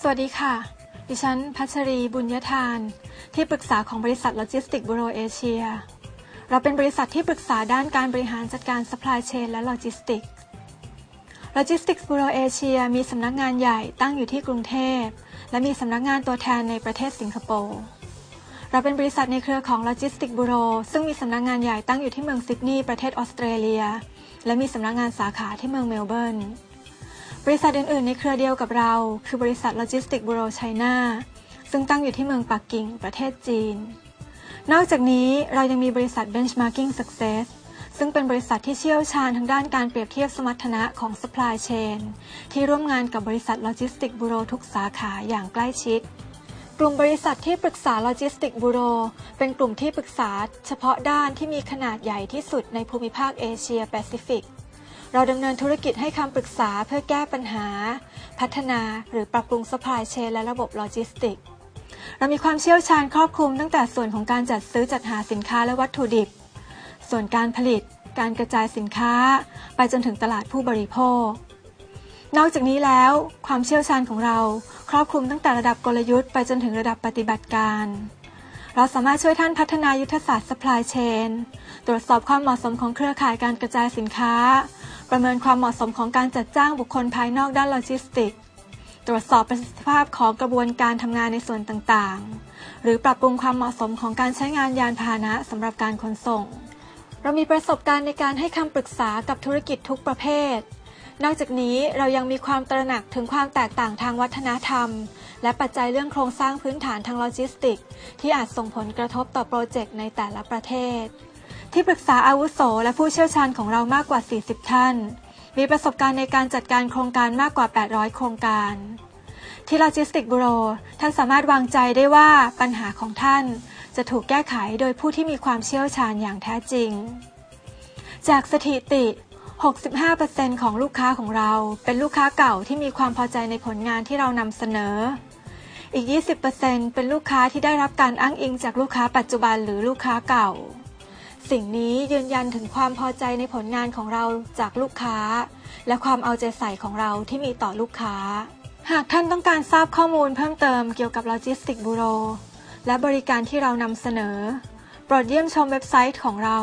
สวัสดีค่ะ ดิฉันพัชรีบุญยทาน ที่ปรึกษาของบริษัทโลจิสติกบูโรเอเชีย เราเป็นบริษัทที่ปรึกษาด้านการบริหารจัดการ supply chain และโลจิสติก Logistics Bureau Asia มีสำนักงานใหญ่ตั้งอยู่ที่กรุงเทพ และมีสำนักงานตัวแทนในประเทศสิงคโปร์ เราเป็นบริษัทในเครือของ Logistics Bureau ซึ่งมีสำนักงานใหญ่ตั้งอยู่ที่เมืองซิดนีย์ประเทศออสเตรเลีย และมีสำนักงานสาขาที่เมืองเมลเบิร์น บริษัทอื่นๆ ในเครือเดียวกับเรา คือบริษัท Logistics Bureau China ซึ่งตั้งอยู่ที่เมืองปักกิ่ง ประเทศจีน นอกจากนี้เรายังมีบริษัท Benchmarking Success ซึ่งเป็นบริษัทที่เชี่ยวชาญทางด้านการเปรียบเทียบสมรรถนะของ supply chain ที่ร่วมงานกับบริษัท Logistics Bureau ทุกสาขาอย่างใกล้ชิด กลุ่มบริษัทที่ปรึกษา Logistics Bureau เป็นกลุ่มที่ปรึกษาเฉพาะด้านที่มีขนาดใหญ่ที่สุดในภูมิภาคเอเชียแปซิฟิก เราดำเนินธุรกิจให้คำปรึกษาเพื่อแก้ปัญหา พัฒนาหรือปรับปรุง supply chain และระบบโลจิสติก เรามีความเชี่ยวชาญครอบคลุมตั้งแต่ส่วนของการจัดซื้อจัดหาสินค้าและวัตถุดิบ ส่วนการผลิต การกระจายสินค้า ไปจนถึงตลาดผู้บริโภคนอกจากนี้แล้วความเชี่ยวชาญของเราครอบคลุมตั้งแต่ระดับกลยุทธ์ไปจนถึงระดับปฏิบัติการ เราสามารถช่วยท่านพัฒนายุทธศาสตร์ supply chain ตรวจสอบความเหมาะสมของเครือข่ายการกระจายสินค้า ประเมินความเหมาะสมของการจัดจ้างบุคคลภายนอกด้านโลจิสติก ตรวจสอบประสิทธิภาพของกระบวนการทำงานในส่วนต่างๆ หรือปรับปรุงความเหมาะสมของการใช้งานยานพาหนะสำหรับการขนส่ง เรามีประสบการณ์ในการให้คำปรึกษากับธุรกิจทุกประเภท นอกจากนี้เรายังมีความตระหนักถึงความแตกต่างทางวัฒนธรรม และปัจจัยเรื่องโครงสร้างพื้นฐานทางโลจิสติก ที่อาจส่งผลกระทบต่อโปรเจกต์ในแต่ละประเทศ ที่ปรึกษาอาวุโสและผู้เชี่ยวชาญของเรามากกว่า 40 ท่าน มีประสบการณ์ในการจัดการโครงการมากกว่า 800 โครงการ ที่โลจิสติกบูโร ท่านสามารถวางใจได้ว่าปัญหาของท่าน จะถูกแก้ไขโดยผู้ที่มีความเชี่ยวชาญอย่างแท้จริง จากสถิติ 65%ของลูกค้าของเราเป็นลูกค้าเก่าที่มีความพอใจในผลงานที่เรานำเสนออีก 20%เป็นลูกค้าที่ได้รับการอ้างอิงจากลูกค้าปัจจุบันหรือลูกค้าเก่า สิ่งนี้ยืนยันถึงความพอใจในผลงานของเราจากลูกค้า และความเอาใจใส่ของเราที่มีต่อลูกค้า หากท่านต้องการทราบข้อมูลเพิ่มเติมเกี่ยวกับ Logistic Bureau และบริการที่เรานำเสนอ โปรดเยี่ยมชมเว็บไซต์ของเรา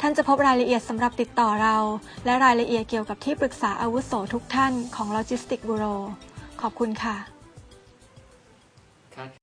ท่านจะพบรายละเอียดสำหรับติดต่อเรา และรายละเอียดเกี่ยวกับที่ปรึกษาอาวุโสทุกท่านของ Logistic Bureau ขอบคุณค่ะ